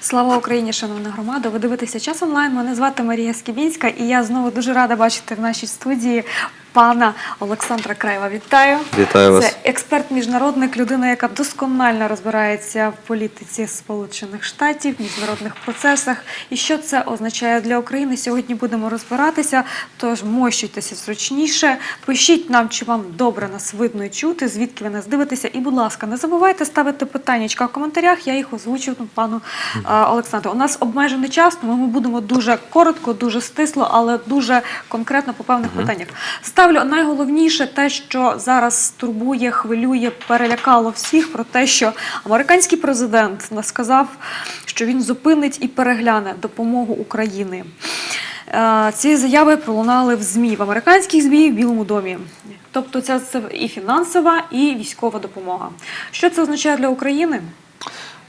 Слава Україні, шановна громада! Ви дивитеся час онлайн. Мене звати Марія Скібінська, і я знову дуже рада бачити в нашій студії пана Олександра Краєва. Вітаю! Вітаю вас. Це експерт міжнародник, людина, яка досконально розбирається в політиці Сполучених Штатів, міжнародних процесах. І що це означає для України? Сьогодні будемо розбиратися. Тож мощуйтеся зручніше. Пишіть нам, чи вам добре нас видно і чути, звідки ви нас дивитеся. І, будь ласка, не забувайте ставити питання в коментарях. Я їх озвучу ну, пану е, Олександру. У нас обмежений час, тому ми будемо дуже коротко, дуже стисло, але дуже конкретно по певних питаннях. Ставлю найголовніше те, що зараз турбує, хвилює, перелякало всіх про те, що американський президент сказав, що він зупинить і перегляне допомогу Україні. Е, Ці заяви пролунали в ЗМІ, в американських ЗМІ, в Білому домі. Тобто це і фінансова, і військова допомога. Що це означає для України?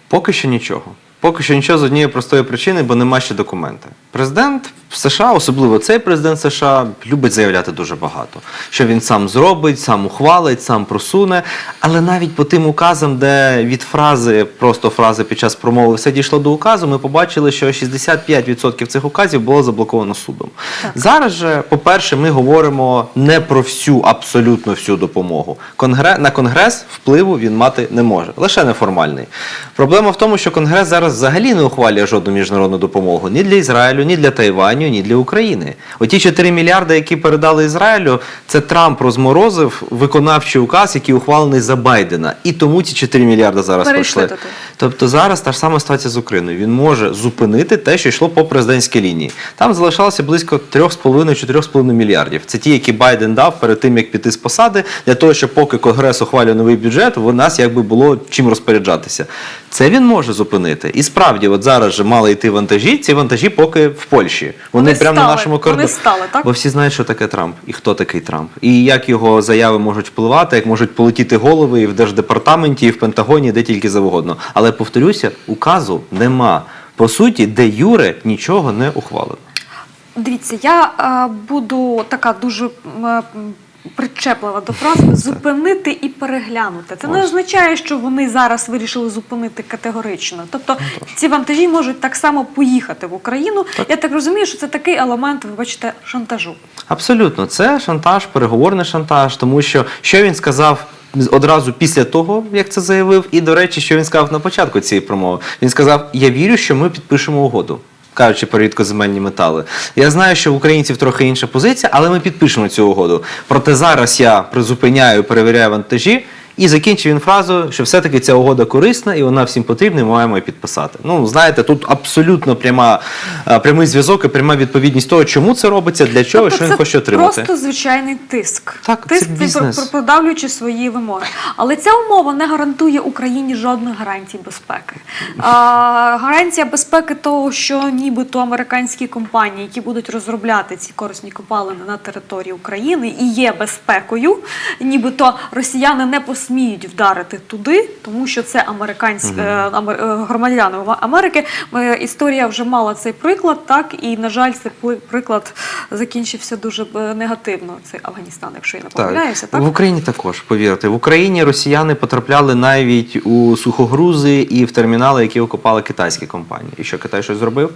Поки що нічого. Поки що нічого з однієї простої причини, бо нема ще документи. Президент США, особливо цей президент США, любить заявляти дуже багато. Що він сам зробить, сам ухвалить, сам просуне. Але навіть по тим указам, де від фрази, просто фрази під час промови все дійшло до указу, ми побачили, що 65% цих указів було заблоковано судом. Так. Зараз же, по-перше, ми говоримо не про всю, абсолютно всю допомогу. Конгре... На конгрес впливу він мати не може, лише неформальний. Проблема в тому, що конгрес зараз взагалі не ухвалює жодну міжнародну допомогу ні для Ізраїлю, ні для Тайваню, ні для України. Оті 4 мільярди, які передали Ізраїлю, це Трамп розморозив виконавчий указ, який ухвалений за Байдена. І тому ці 4 мільярди зараз пройшли. Тобто зараз та ж сама ситуація з Україною. Він може зупинити те, що йшло по президентській лінії. Там залишалося близько 3,5-4,5 мільярдів. Це ті, які Байден дав перед тим, як піти з посади, для того, щоб поки Конгрес ухвалює новий бюджет, у нас якби було чим розпоряджатися. Це він може зупинити. І справді, от зараз же мали йти вантажі. Ці вантажі поки в Польщі. Вони, Вони прямо на нашому нашому вони стали, так? Бо всі знають, що таке Трамп і хто такий Трамп, і як його заяви можуть впливати, як можуть полетіти голови і в держдепартаменті, і в Пентагоні, де тільки завгодно. Але повторюся, указу нема. По суті, де Юре нічого не ухвалено. Дивіться, я е, буду така дуже е, м, причеплива до фрази зупинити і переглянути. Це не означає, що вони зараз вирішили зупинити категорично. Тобто Ну, ці вантажі можуть так само поїхати в Україну. Я так розумію, що це такий елемент, вибачте, шантажу. Абсолютно, це шантаж, переговорний шантаж, тому що що він сказав. Одразу після того, як це заявив, і до речі, що він сказав на початку цієї промови. Він сказав: Я вірю, що ми підпишемо угоду. Кажучи про рідкоземельні метали. Я знаю, що в українців трохи інша позиція, але ми підпишемо цю угоду. Проте зараз я призупиняю, перевіряю вантажі. І закінчив він фразу, що все-таки ця угода корисна і вона всім потрібна, і ми маємо її підписати. Ну, знаєте, тут абсолютно пряма, е, прямий зв'язок і пряма відповідність того, чому це робиться, для чого, і що він Тобто хоче отримати. Просто звичайний тиск. Так, це тиск бізнес. про- продавлюючи свої вимоги. Але ця умова не гарантує Україні жодних гарантій безпеки. А, гарантія безпеки того, що нібито американські компанії, які будуть розробляти ці корисні копалини на території України, і є безпекою, нібито росіяни не посміють вдарити туди, тому що це американські е, амер- е, громадяни Америки. Е, Історія вже мала цей приклад, так і на жаль, цей приклад закінчився дуже е, негативно. Це Афганістан, якщо я не помиляюся, так В Україні також, повірте. В Україні росіяни потрапляли навіть у сухогрузи і в термінали, які окупали китайські компанії. І що Китай щось зробив?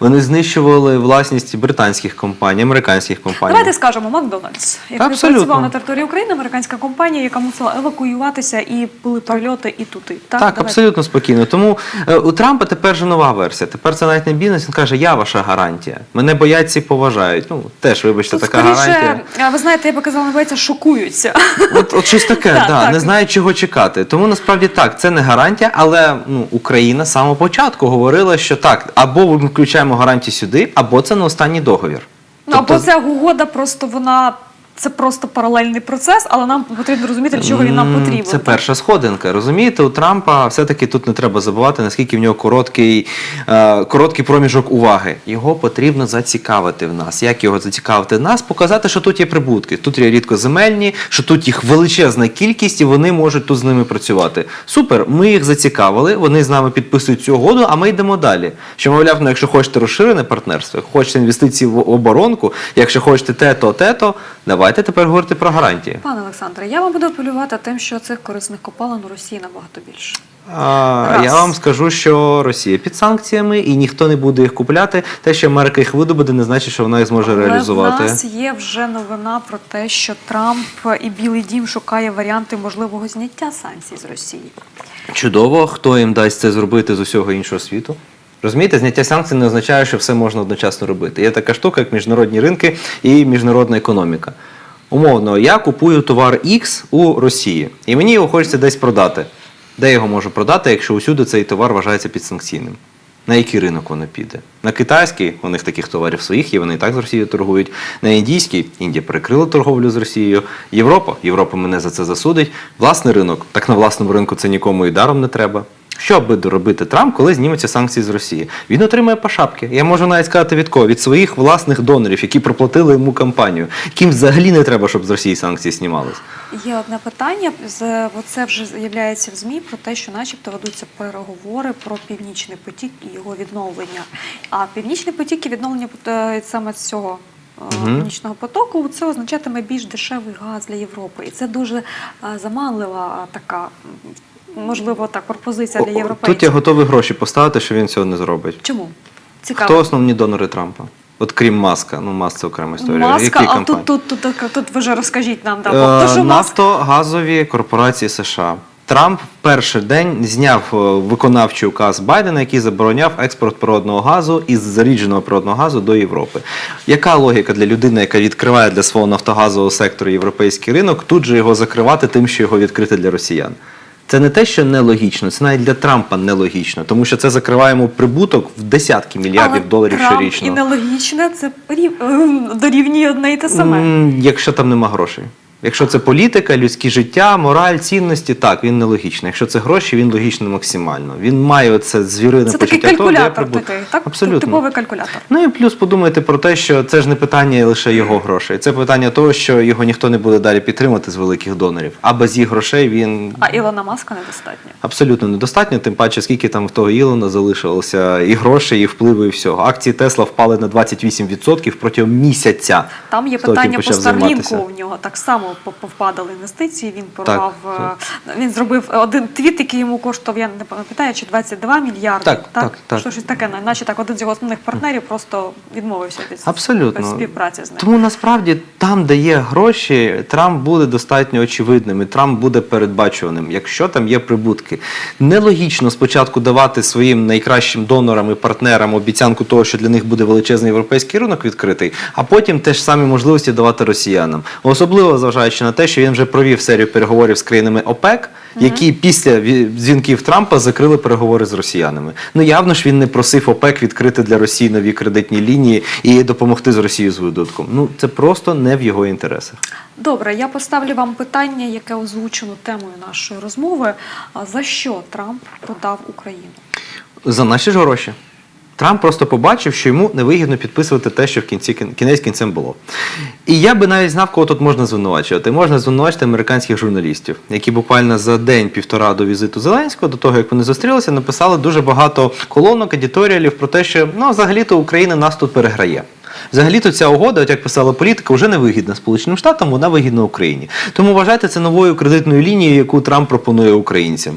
Вони знищували власність британських компаній, американських компаній. Давайте скажемо Макдональдс, який працював на території України, американська компанія, яка мусила евакуюватися і були прильоти і туди. Так, Так, абсолютно спокійно. Тому е, у Трампа тепер же нова версія. Тепер це навіть не бізнес. Він каже, я ваша гарантія. Мене бояться і поважають. Ну теж, вибачте, Тут така скоріше, гарантія. а, ви знаєте, я би казала, називається шокуються. От, от щось таке, Так, да, так. не знають, чого чекати. Тому насправді так, це не гарантія, але ну, Україна з самого початку говорила, що так, або ми включаємо гарантію сюди, або це не останній договір. Ну, або ця угода просто вона. Це просто паралельний процес, але нам потрібно розуміти, для чого він нам потрібен. Це перша сходинка. Розумієте, у Трампа все-таки тут не треба забувати, наскільки в нього короткий, е, короткий проміжок уваги. Його потрібно зацікавити в нас. Як його зацікавити в нас? Показати, що тут є прибутки, тут є рідкоземельні, що тут їх величезна кількість, і вони можуть тут з ними працювати. Супер, ми їх зацікавили, вони з нами підписують цю угоду, а ми йдемо далі. Що, мовляв, ну, якщо хочете розширене партнерство, хочете інвестиції в оборонку, якщо хочете те-то, те-то, давайте Давайте тепер говорити про гарантії. Пане Олександре, я вам буду апелювати тим, що цих корисних копалин у Росії набагато більше. А, Раз. я вам скажу, що Росія під санкціями і ніхто не буде їх купляти. Те, що Америка їх видобуде, не значить, що вона їх зможе Але реалізувати. в нас є вже новина про те, що Трамп і Білий Дім шукає варіанти можливого зняття санкцій з Росії. Чудово, хто їм дасть це зробити з усього іншого світу. Розумієте, зняття санкцій не означає, що все можна одночасно робити. Є така штука, як міжнародні ринки і міжнародна економіка. Умовно, я купую товар X у Росії, і мені його хочеться десь продати. Де його можу продати, якщо усюди цей товар вважається підсанкційним? На який ринок воно піде? На китайський, у них таких товарів своїх є, вони і так з Росією торгують. На індійський, Індія перекрила торговлю з Росією. Європа, Європа мене за це засудить. Власний ринок, так на власному ринку це нікому і даром не треба. Що буде робити Трамп, коли зніметься санкції з Росії? Він отримає по шапки. Я можу навіть сказати від кого? Від своїх власних донорів, які проплатили йому кампанію, яким взагалі не треба, щоб з Росії санкції знімались. Є одне питання. Оце вже з'являється в ЗМІ про те, що, начебто, ведуться переговори про північний потік і його відновлення. А північний потік і відновлення е, саме цього. е, Північного потоку це означатиме більш дешевий газ для Європи, і це дуже е, заманлива така, можливо, так пропозиція для європейців. Тут я готовий гроші поставити, що він цього не зробить. Чому цікаво? Хто основні донори Трампа? От крім Маска, ну Маск це окрема історія. Маска, Які а компанії? тут, тут, тут, тут, ви вже розкажіть нам. Да, Е, бо то, Нафтогазові корпорації США. Трамп в перший день зняв е, виконавчий указ Байдена, який забороняв експорт природного газу із зарідженого природного газу до Європи. Яка логіка для людини, яка відкриває для свого нафтогазового сектору європейський ринок, тут же його закривати тим, що його відкрити для росіян? Це не те, що нелогічно, це навіть для Трампа нелогічно, тому що це закриваємо прибуток в десятки мільярдів Але доларів Трамп щорічно. І нелогічне це е, дорівнює одне і те саме. Якщо там нема грошей. Якщо це політика, людське життя, мораль, цінності, так, він нелогічний. Якщо це гроші, він логічний максимально. Він має оце звірине Це почуття де я калькулятор такий, так? Абсолютно. Типовий калькулятор. Ну і плюс подумайте про те, що це ж не питання лише його грошей. Це питання того, що його ніхто не буде далі підтримати з великих донорів. А без їх грошей він А Ілона Маска недостатньо. абсолютно недостатньо. Тим паче, скільки там в того Ілона залишилося і грошей, і впливу, і всього. Акції Тесла впали на 28% протягом місяця. Там є питання по Старлінку. У нього так само по- повпадали інвестиції. Він порвав. е, Він зробив один твіт, який йому коштував, я не пам'ятаю, чи 22 мільярди. Так, так, так. Що щось таке, наче так, один з його основних партнерів просто відмовився від Абсолютно. співпраці з ним. Тому насправді там, де є гроші, Трамп буде достатньо очевидним, і Трамп буде передбачуваним, якщо там є прибутки. Нелогічно спочатку давати своїм найкращим донорам і партнерам обіцянку того, що для них буде величезний європейський ринок відкритий, а потім теж самі можливості давати росіянам. Особливо зважаючи на те, що він вже провів серію переговорів з країнами ОПЕК, які після дзвінків Трампа закрили переговори з росіянами. Ну явно ж він не просив ОПЕК відкрити для Росії нові кредитні лінії і допомогти з Росією з видутком. Ну це просто не в його інтересах. Добре, я поставлю вам питання, яке озвучено темою нашої розмови. За що Трамп продав Україну? За наші ж гроші. Трамп просто побачив, що йому невигідно підписувати те, що в кінці кінець кінцем було. І я би навіть знав, кого тут можна звинувачувати. Можна звинувачити американських журналістів, які буквально за день-півтора до візиту Зеленського, до того як вони зустрілися, написали дуже багато колонок, едіторіалів про те, що ну, взагалі-то Україна нас тут переграє. Взагалі-то ця угода, от як писала політика, вже не вигідна Сполученим Штатам, вона вигідна Україні. Тому вважайте це новою кредитною лінією, яку Трамп пропонує українцям.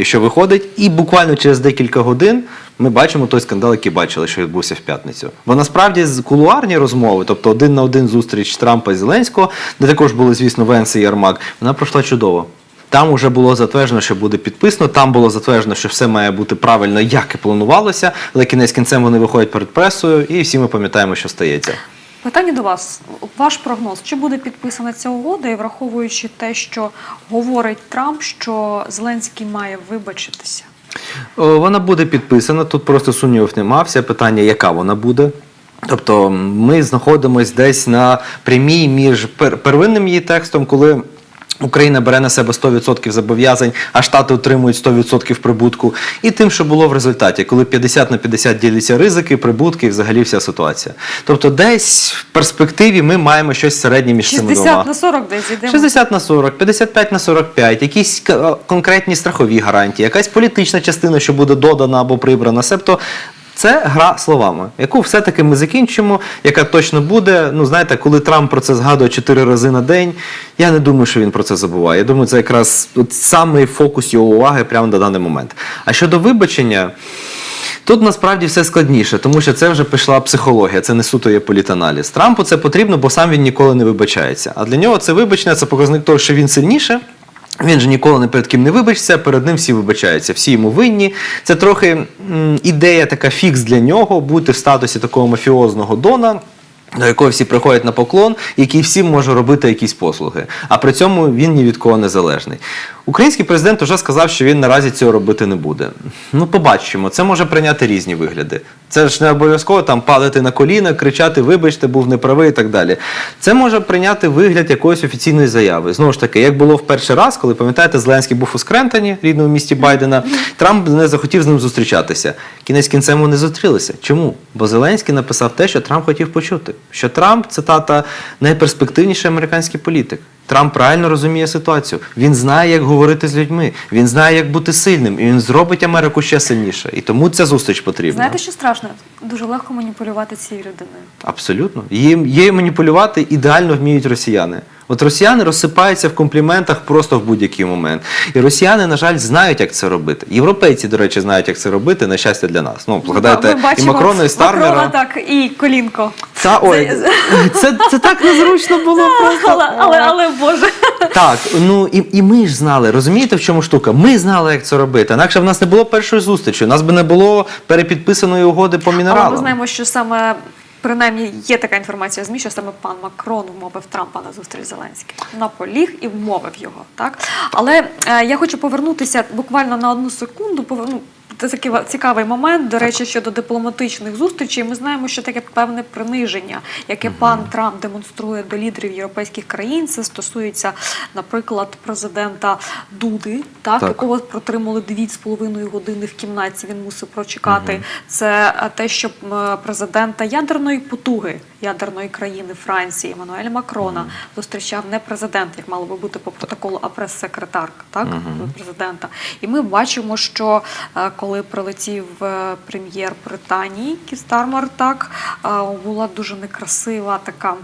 І що виходить, і буквально через декілька годин ми бачимо той скандал, який бачили, що відбувся в п'ятницю. Бо насправді з кулуарні розмови, тобто один на один зустріч Трампа і Зеленського, де також були, звісно, Венс і Ярмак, вона пройшла чудово. Там вже було затверджено, що буде підписано. Там було затверджено, що все має бути правильно, як і планувалося. Але кінець кінцем вони виходять перед пресою, і всі ми пам'ятаємо, що стається. Питання до вас. Ваш прогноз, чи буде підписана ця угода, і враховуючи те, що говорить Трамп, що Зеленський має вибачитися? Вона буде підписана, тут просто сумнівів нема. Все питання, яка вона буде. Тобто ми знаходимося десь на прямій між пер- первинним її текстом, коли. Україна бере на себе 100% зобов'язань, а Штати отримують 100% прибутку. І тим, що було в результаті, коли 50 на 50 діляться ризики, прибутки і взагалі вся ситуація. Тобто, десь в перспективі ми маємо щось середнє між цими двома. 60 на 40 десь йдемо. 60 на 40, 55 на 45, якісь конкретні страхові гарантії, якась політична частина, що буде додана або прибрана. Себто Це гра словами, яку все-таки ми закінчимо, яка точно буде. Ну, знаєте, коли Трамп про це згадує чотири рази на день, я не думаю, що він про це забуває. Я думаю, це якраз от самий фокус його уваги прямо на даний момент. А щодо вибачення. Тут насправді все складніше, тому що це вже пішла психологія, це не суто є політаналіз. Трампу це потрібно, бо сам він ніколи не вибачається. А для нього це вибачення це показник того, що він сильніше. Він же ніколи не перед ким не вибачиться, перед ним всі вибачаються, всі йому винні. Це трохи м, ідея, така фікс для нього бути в статусі такого мафіозного дона. До якого всі приходять на поклон, який всім може робити якісь послуги. А при цьому він ні від кого не залежний. Український президент вже сказав, що він наразі цього робити не буде. Ну, побачимо, це може прийняти різні вигляди. Це ж не обов'язково там падати на коліна, кричати, вибачте, був неправий і так далі. Це може прийняти вигляд якоїсь офіційної заяви. Знову ж таки, як було в перший раз, коли пам'ятаєте, Зеленський був у Скрентоні, рідному місті Байдена, Трамп не захотів з ним зустрічатися. Кінець кінцем вони зустрілися. Чому? Бо Зеленський написав те, що Трамп хотів почути. Що Трамп, цитата, найперспективніший американський політик. Трамп правильно розуміє ситуацію. Він знає, як говорити з людьми. Він знає, як бути сильним, і він зробить Америку ще сильніше. І тому ця зустріч потрібна. Знаєте, що страшно? Дуже легко маніпулювати цією людиною. Абсолютно. Їм її маніпулювати ідеально вміють росіяни. От росіяни розсипаються в компліментах просто в будь-який момент. І росіяни, на жаль, знають, як це робити. Європейці, до речі, знають, як це робити, на щастя для нас. Ну, згадайте, і бачимо Макрона, і Стармера. Макрона, так, і колінко. Та ой, це, це так незручно було просто. Але, але, але Боже. Так, ну і, і ми ж знали, розумієте, в чому штука? Ми знали, як це робити. Інакше в нас не було першої зустрічі, у нас би не було перепідписаної угоди по мінералам. Але ми знаємо, що саме. Принаймні є така інформація в ЗМІ, що саме пан Макрон вмовив Трампа на зустріч Зеленським. Наполіг і вмовив його. Так? Але е, я хочу повернутися буквально на одну секунду. Поверну, такий цікавий момент, до речі, щодо дипломатичних зустрічей. Ми знаємо, що таке певне приниження, яке пан Трамп демонструє до лідерів європейських країн. Це стосується, наприклад, президента Дуди, так, Так. якого протримали дві з половиною години в кімнаті. Він мусив прочекати. Це е, те, що президента ядерної потуги ядерної країни Франції Еммануеля Макрона зустрічав не президент, як мало би бути по протоколу, а прес-секретарка так президента. І ми бачимо, що е, коли прилетів е, прем'єр Британії Кістармар, так е, була дуже некрасива така.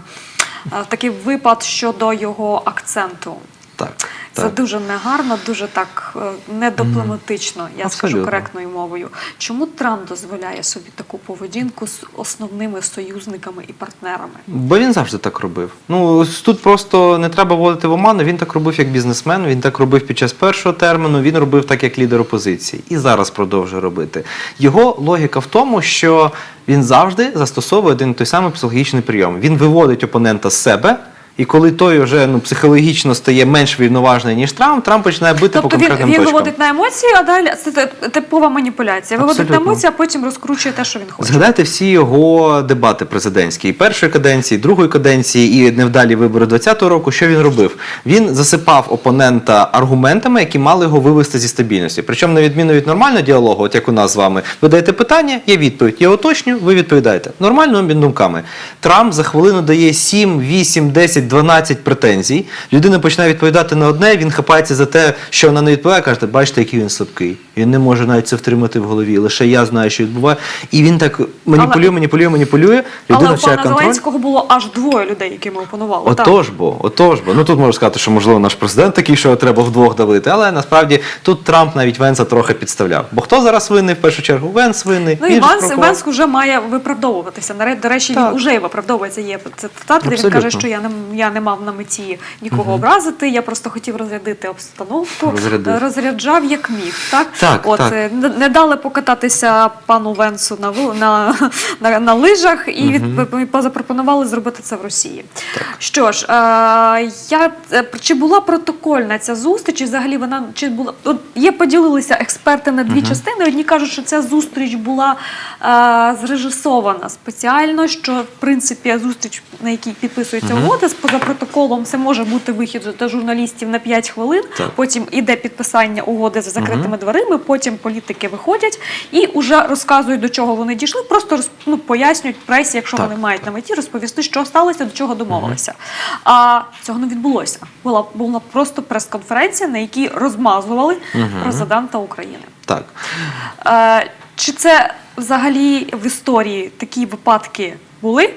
е, Такий випад щодо його акценту. Так, Це так. дуже негарно, дуже так е, недипломатично, я скажу коректною мовою. Чому Трамп дозволяє собі таку поведінку з основними союзниками і партнерами? Бо він завжди так робив. Ну тут просто не треба вводити в оману. Він так робив як бізнесмен. Він так робив під час першого терміну. Він робив так як лідер опозиції, і зараз продовжує робити. Його логіка в тому, що він завжди застосовує один і той самий психологічний прийом. Він виводить опонента з себе. І коли той вже ну психологічно стає менш вільноважний ніж Трамп, Трамп починає бити по Тобто він, конкретним він точкам. виводить на емоції, а далі це типова маніпуляція. Виводить на емоції, а потім розкручує те, що він хоче. Згадайте всі його дебати президентські і першої каденції, і другої каденції і невдалі вибори 20-го року. Що він робив? Він засипав опонента аргументами, які мали його вивести зі стабільності. Причому на відміну від нормального діалогу, от як у нас з вами, ви даєте питання, є відповідь. Я уточню, ви відповідаєте. Нормально обмін думками. Трамп за хвилину дає 7, 8, 10, 12 претензій. Людина починає відповідати на одне, він хапається за те, що вона не відповідає, каже, бачите, який він слабкий. Він не може навіть це втримати в голові. Лише я знаю, що відбуває. І він так маніпулює, Але- маніпулює, маніпулює. Але Людина у пана контроль. Зеленського було аж двоє людей, якими опонували. Так. Отож бо, отож бо. Ну тут можна сказати, що можливо наш президент такий, що треба вдвох давити, але насправді тут Трамп навіть Венса трохи підставляв. Бо хто зараз винний в першу чергу? Венс винний. Ну і спровокував. Ванс вже має виправдовуватися. До речі, Так. він вже виправдовується. Є це цитата, де він каже, що я не я не мав на меті нікого образити. Я просто хотів розрядити обстановку, Розрядив. Е, розряджав як міг. Так, Так, от так. е, не- дали покататися пану Венсу на на, на, на лижах, і від, запропонували зробити це в Росії. Що ж, е, я е, чи була протокольна ця зустріч? І взагалі вона чи була от є поділилися експерти на дві частини. Одні кажуть, що ця зустріч була е, зрежисована спеціально. Що в принципі зустріч, на якій підписується угода, з поза протоколом, це може бути вихід до журналістів на 5 хвилин. Так. Потім іде підписання угоди за закритими дверима. Потім політики виходять і вже розказують до чого вони дійшли. Просто ну, пояснюють пресі, якщо Так, вони мають на меті, розповісти, що сталося, до чого домовилися. А цього не відбулося. Була була просто прес-конференція, на якій розмазували президента України. Так. Е, чи це взагалі в історії такі випадки були?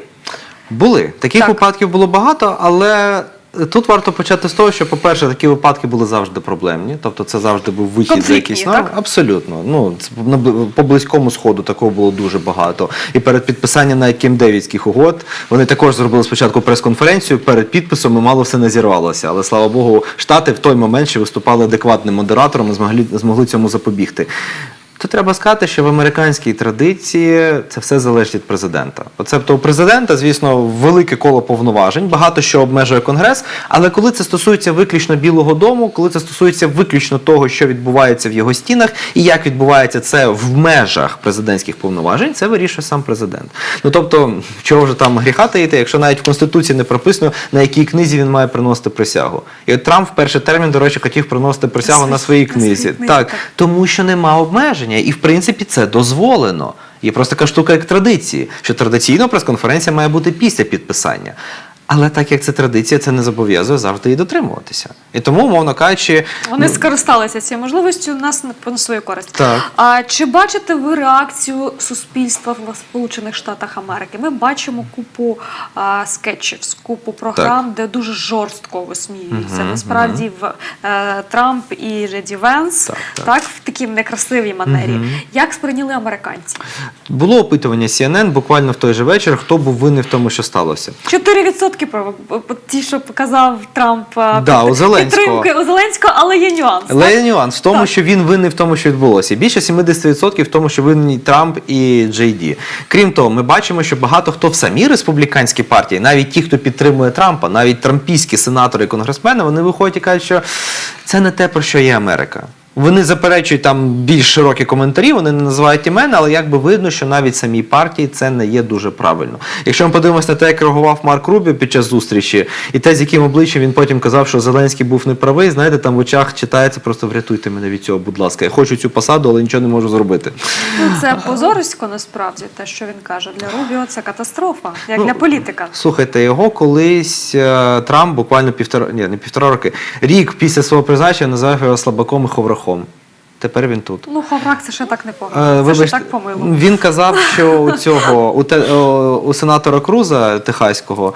Були таких Так. випадків було багато, але тут варто почати з того, що, по-перше, такі випадки були завжди проблемні. Тобто, це завжди був вихід за якісь норми. так? Абсолютно. Ну по близькому сходу такого було дуже багато. І перед підписанням на Кемдевідських угод вони також зробили спочатку прес-конференцію. Перед підписом і мало все не зірвалося. Але слава Богу, штати в той момент ще виступали адекватним модератором і змогли, змогли цьому запобігти. То треба сказати, що в американській традиції це все залежить від президента. Оце тобто у президента, звісно, велике коло повноважень, багато що обмежує конгрес. Але коли це стосується виключно Білого Дому, коли це стосується виключно того, що відбувається в його стінах, і як відбувається це в межах президентських повноважень, це вирішує сам президент. Ну тобто, чого вже там гріха таїти, якщо навіть в конституції не прописано, на якій книзі він має приносити присягу. І от Трамп в перший термін, до речі, хотів приносити присягу на своїй книзі. Так, тому що нема обмеження, і в принципі це дозволено. Є просто така штука, як традиції, що традиційно прес-конференція має бути після підписання. Але так як це традиція, це не зобов'язує завжди її дотримуватися. І тому, умовно кажучи, Вони ну, скористалися цією можливістю нас на- свою користь. Так. А чи бачите ви реакцію суспільства в Сполучених Штатах Америки? Ми бачимо купу а, скетчів, купу програм, де дуже жорстко висміюються. Мгм, Насправді в е, Трамп і Джеді Венс Так, так, так. в такій некрасивій манері. Мгм. Як сприйняли американці? було опитування CNN буквально в той же вечір, хто був винний в тому, що сталося. 4% про ті, що показав Трамп Да, під- у Зеленського. підтримки у Зеленського, але є нюанс. Але є нюанс в тому, Так. що він винний в тому, що відбулося. Більше 70% в тому, що винні Трамп і Джей Ді. Крім того, ми бачимо, що багато хто в самій республіканській партії, навіть ті, хто підтримує Трампа, навіть трампійські сенатори і конгресмени, вони виходять і кажуть, що це не те, про що є Америка. Вони заперечують там більш широкі коментарі, вони не називають імен, але якби видно, що навіть самій партії це не є дуже правильно. Якщо ми подивимося на те, як реагував Марк Рубі під час зустрічі, і те, з яким обличчям він потім казав, що Зеленський був неправий, знаєте, там в очах читається просто врятуйте мене від цього, будь ласка. Я хочу цю посаду, але нічого не можу зробити. Ну, це позорисько насправді, те, що він каже. Для Рубіо це катастрофа, як Ну, для політика. Слухайте, його колись е, Трамп буквально півтора, ні, не півтора роки, рік після свого призначення назвав його слабаком і ховрахом шляхом. Тепер він тут. Ну, Ховрак це ще так не Е, погано. Це ще так помило. Він казав, що у цього у, те, у сенатора Круза Техаського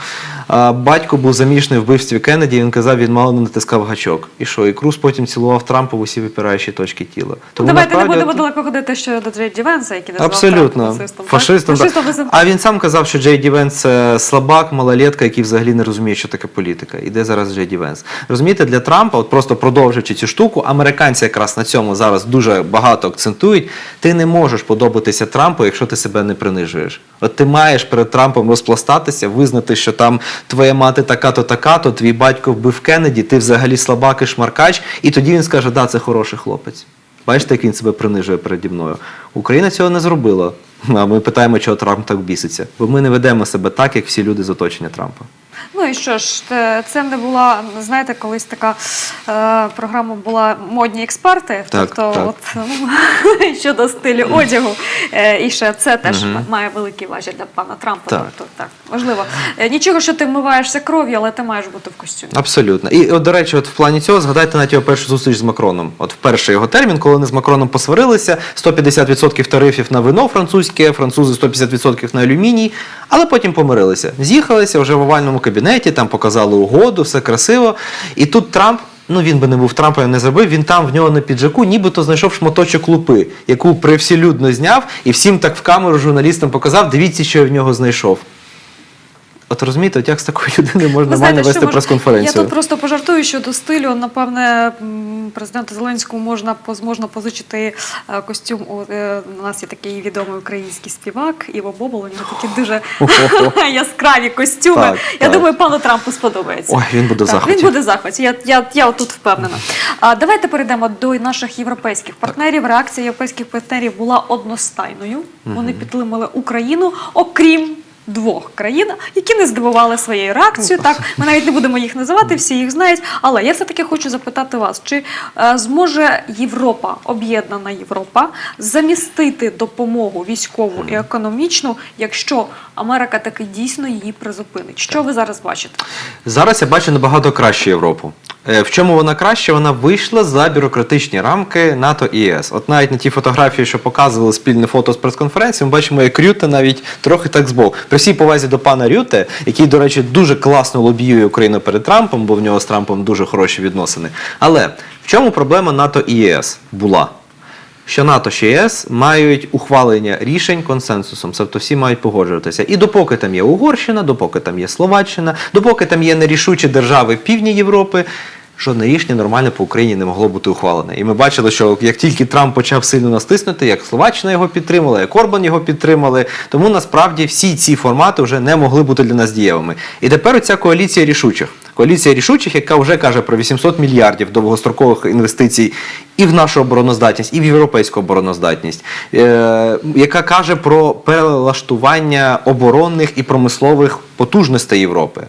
е, батько був замішаний в вбивстві Кеннеді. Він казав, він мало не натискав гачок. І що? І Круз потім цілував Трампа в усі випираючі точки тіла. Тому Давайте не будемо далеко ходити ще до Джей Венса, який назвав Абсолютно. Трампа фашистом. Фашистом. так. Фашистом, А він сам казав, що Джей Ді Венс це слабак, малолетка, який взагалі не розуміє, що таке політика. Іде зараз Джей Ді Венс. Розумієте, для Трампа, от просто продовжуючи цю штуку, американці якраз на цьому зараз дуже багато акцентують. Ти не можеш подобатися Трампу, якщо ти себе не принижуєш. От ти маєш перед Трампом розпластатися, визнати, що там твоя мати така-то, така-то, твій батько вбив Кеннеді, ти взагалі слабак і шмаркач, і тоді він скаже, да, це хороший хлопець. Бачите, як він себе принижує переді мною. Україна цього не зробила. А ми питаємо, чого Трамп так біситься. Бо ми не ведемо себе так, як всі люди з оточення Трампа. Ну і що ж, це не була, знаєте, колись така е, програма була модні експерти. Так, тобто, так. от ну, щодо стилю одягу. Е, і ще це теж Мгм. має великий важіль для пана Трампа. Так. Тобто, так, важливо. Е, нічого, що ти вмиваєшся кров'ю, але ти маєш бути в костюмі. Абсолютно. І от, до речі, от в плані цього згадайте навіть його першу зустріч з Макроном. От в перший його термін, коли вони з Макроном посварилися, 150% тарифів на вино французьке, французи 150% на алюміній, але потім помирилися. З'їхалися вже в овальному кабінеті, там показали угоду, все красиво. І тут Трамп. Ну, він би не був Трампа не зробив. Він там в нього на піджаку, нібито знайшов шматочок лупи, яку привселюдно зняв, і всім так в камеру журналістам показав. Дивіться, що я в нього знайшов. От розумієте, от як з такою людиною можна Ви нормально знаєте, що вести мож- прес-конференцію? Я тут просто пожартую щодо стилю. Напевне, м, президенту Зеленському можна поз- можна позичити е, костюм. У е, у нас є такий відомий український співак Іво Бобол. У нього такі дуже яскраві костюми. Так, я так. думаю, пану Трампу сподобається. Ой, він буде в Так, захваті. Він буде в захваті. Я, я, я тут впевнена. А давайте перейдемо до наших європейських партнерів. Реакція європейських партнерів була одностайною. Вони підтримали Україну, окрім. Двох країн, які не здивували своєю реакцією. Так, ми навіть не будемо їх називати, всі їх знають. Але я все-таки хочу запитати вас: чи е, зможе Європа, об'єднана Європа, замістити допомогу військову і економічну, якщо Америка таки дійсно її призупинить? Що ви зараз бачите? Зараз я бачу набагато кращу Європу. Е, В чому вона краще? Вона вийшла за бюрократичні рамки НАТО і ЄС. От навіть на ті фотографії, що показували спільне фото з прес-конференції, ми бачимо, як Рюте навіть трохи так збоку. При всій повазі до пана Рюте, який, до речі, дуже класно лобіює Україну перед Трампом, бо в нього з Трампом дуже хороші відносини. Але в чому проблема НАТО і ЄС була? Що НАТО чи ЄС мають ухвалення рішень консенсусом, тобто всі мають погоджуватися. І допоки там є Угорщина, допоки там є Словаччина, допоки там є нерішучі держави півдні Європи. Жодне рішення нормальне по Україні не могло бути ухвалене. І ми бачили, що як тільки Трамп почав сильно нас тиснути, як Словаччина його підтримала, як Орбан його підтримали, тому насправді всі ці формати вже не могли бути для нас дієвими. І тепер оця коаліція рішучих. Коаліція рішучих, яка вже каже про 800 мільярдів довгострокових інвестицій і в нашу обороноздатність, і в європейську обороноздатність, е, яка каже про перелаштування оборонних і промислових потужностей Європи.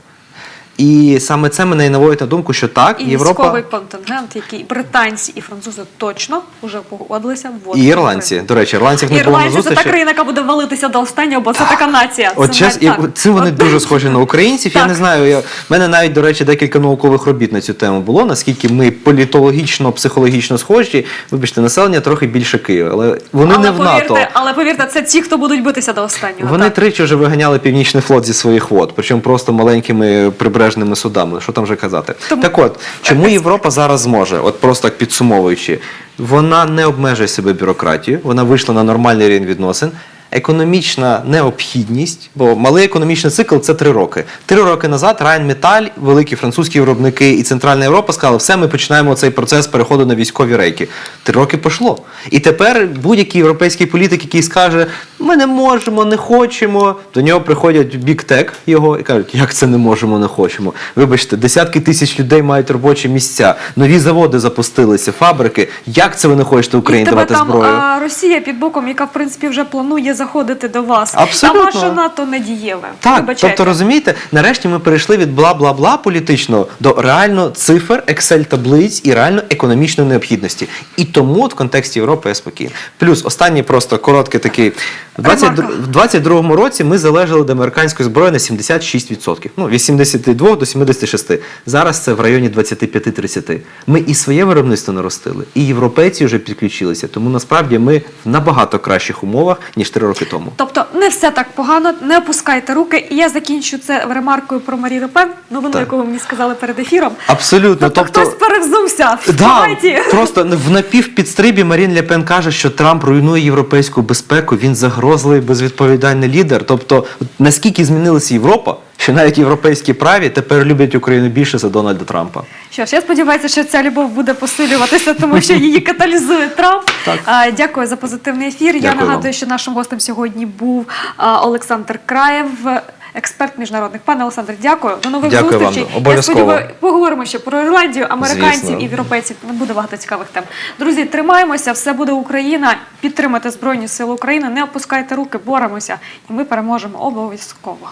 І саме це мене і наводить на думку, що так, І Європа військовий контингент, який британці і французи точно вже погодилися вводити. і ірландці. До речі, ірландців не було на Ірландці це та країна, яка буде валитися до останнього, бо це така нація. От це час, і так. це вони От- дуже схожі на українців. Я не знаю. Я, в мене навіть, до речі, декілька наукових робіт на цю тему було. Наскільки ми політологічно, психологічно схожі. Вибачте, населення трохи більше Києва, але вони але не в повірте, НАТО. Але повірте, це ті, хто будуть битися до останнього. Вони так. тричі вже виганяли північний флот зі своїх вод, причому просто маленькими прибережними судами. Що там вже казати? Тому- Так от, чому Європа зараз зможе, от просто так підсумовуючи, вона не обмежує себе бюрократією, вона вийшла на нормальний рівень відносин. Економічна необхідність, бо малий економічний цикл це три роки. Три роки назад Райнметаль, великі французькі виробники і Центральна Європа сказали, все, ми починаємо цей процес переходу на військові рейки. Три роки пішло. І тепер будь-який європейський політик, який скаже, ми не можемо, не хочемо, до нього приходять бік-тек його і кажуть, як це не можемо, не хочемо. Вибачте, десятки тисяч людей мають робочі місця, нові заводи запустилися, фабрики. Як це ви не хочете Україні давати зброю? а, Росія під боком, яка в принципі вже планує заходити до вас. Абсолютно. А ваше НАТО не дієве. Так, Вибачайте. тобто розумієте, нарешті ми перейшли від бла-бла-бла політичного до реально цифр, Excel-таблиць і реально економічної необхідності. І тому от в контексті Європи я спокійний. Плюс останній просто короткий такий. В 22 Ремарка. в 22-му році ми залежали до американської зброї на 76%. Ну, від 72 до 76. Зараз це в районі 25-30. Ми і своє виробництво наростили, і європейці вже підключилися. Тому насправді ми в набагато кращих умовах, ніж три роки тому. Тобто не все так погано, не опускайте руки. І я закінчу це ремаркою про Марі Лепен, новину, Так. яку ви мені сказали перед ефіром. Абсолютно. Тобто, хтось перевзувся. Да, просто в напівпідстрибі Марін Лепен каже, що Трамп руйнує європейську безпеку, він загрозливий, безвідповідальний лідер. Тобто, наскільки змінилася Європа, що навіть європейські праві тепер люблять Україну більше за Дональда Трампа. Що ж, я сподіваюся, що ця любов буде посилюватися, тому що її каталізує Трамп. Так. А, дякую за позитивний ефір. я нагадую, вам. що нашим гостем сьогодні був а, Олександр Краєв. Експерт міжнародних пане Олександр, дякую. До нових Дякую вам. зустрічей. Обов'язково. Я поговоримо ще про Ірландію, американців Звісно. і європейців. Буде багато цікавих тем. Друзі, тримаємося, все буде Україна. Підтримайте Збройні Сили України. Не опускайте руки, боремося, і ми переможемо обов'язково.